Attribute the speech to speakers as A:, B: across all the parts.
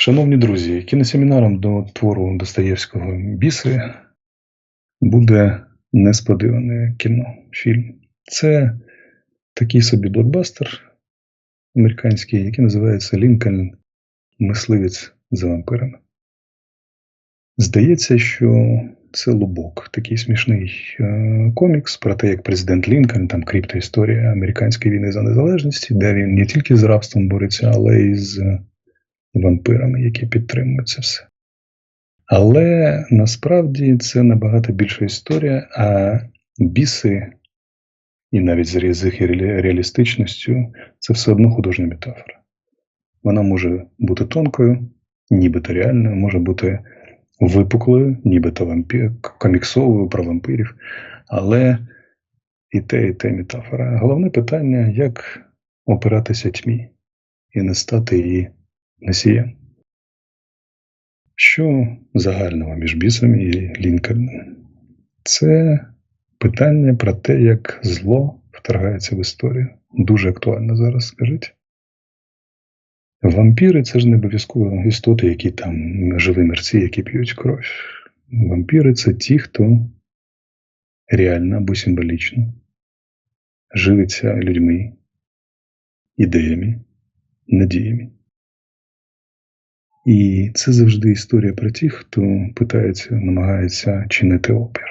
A: Шановні друзі, кіносемінаром до твору Достоєвського Біси буде несподіване кіно, фільм. Це такий собі блокбастер американський, який називається Лінкольн Мисливець за вампирами. Здається, що це Лубок, такий смішний е, комікс про те, як президент Лінкольн, там криптоісторія американської війни за незалежність, де він не тільки з рабством бореться, але й з вампирами, які підтримують це все. Але насправді це набагато більша історія, а біси, і навіть з їх реалістичністю, це все одно художня метафора. Вона може бути тонкою, нібито реальною, може бути випуклою, нібито вампір, коміксовою про вампирів, але і те, і те метафора. Головне питання, як опиратися тьмі і не стати її носієм. Що загального між бісом і Лінкольном? Це питання про те, як зло вторгається в історію. Дуже актуально зараз, скажіть. Вампіри це ж не обов'язково істоти, які там живі мерці, які п'ють кров. Вампіри це ті, хто реально або символічно живиться людьми, ідеями, надіями. І це завжди історія про тих, хто питається, намагається чинити опір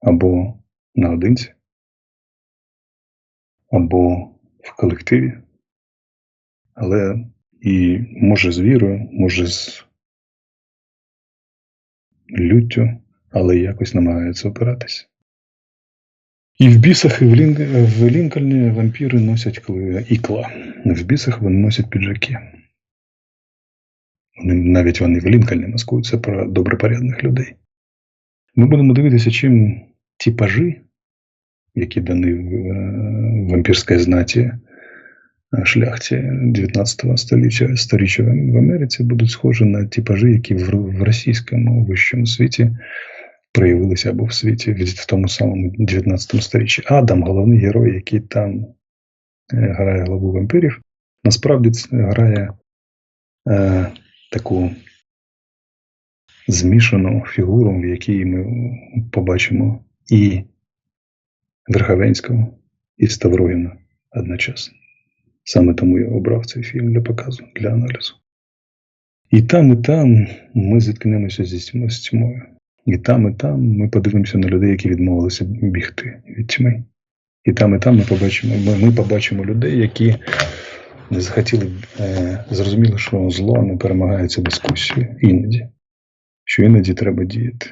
A: або наодинці, або в колективі, але і може з вірою, може з люттю, але якось намагається опиратися. І в бісах, і в, Лін... в Лінкольні вампіри носять ікла. В бісах вони носять піджаки. Вони, навіть вони в Лінкольні маскуються про добропорядних людей. Ми будемо дивитися, чим типажі, які дані в вампірській знаті шляхті 19 століття, сторіччя в Америці, будуть схожі на типажі, які в російському вищому світі проявилися або в світі в тому самому 19 сторіччі. Адам, головний герой, який там грає главу вампірів, насправді грає е, таку змішану фігуру, в якій ми побачимо і Верховенського, і Ставрогіна одночасно. Саме тому я обрав цей фільм для показу, для аналізу. І там, і там ми зіткнемося зі тьмою. І там, і там ми подивимося на людей, які відмовилися бігти від тьми. І там, і там ми побачимо ми побачимо людей, які не захотіли е, зрозуміли, що зло не перемагається дискусією іноді, що іноді треба діяти.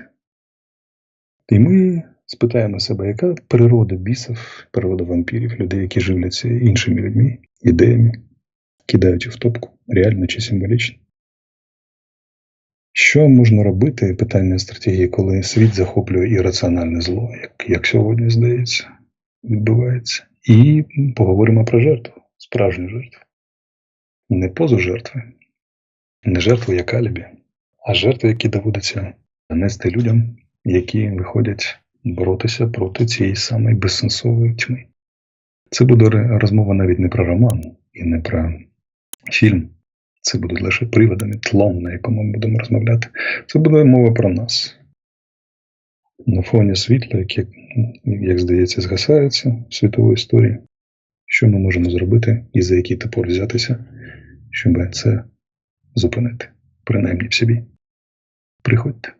A: І ми спитаємо себе, яка природа бісів, природа вампірів, людей, які живляться іншими людьми, ідеями, кидають в топку, реально чи символічно. Що можна робити, питання стратегії, коли світ захоплює ірраціональне зло, як, як сьогодні, здається, відбувається. І поговоримо про жертву, справжню жертву. Не позу жертви, не жертву як алібі, а жертви, які доводиться нести людям, які виходять боротися проти цієї самої безсенсової тьми. Це буде розмова навіть не про роман і не про фільм. Це будуть лише приводами, тлом, на якому ми будемо розмовляти. Це буде мова про нас. На фоні світла, яке, як здається, згасається в світовій історії, що ми можемо зробити і за який топор взятися, щоб це зупинити, принаймні в собі. Приходьте.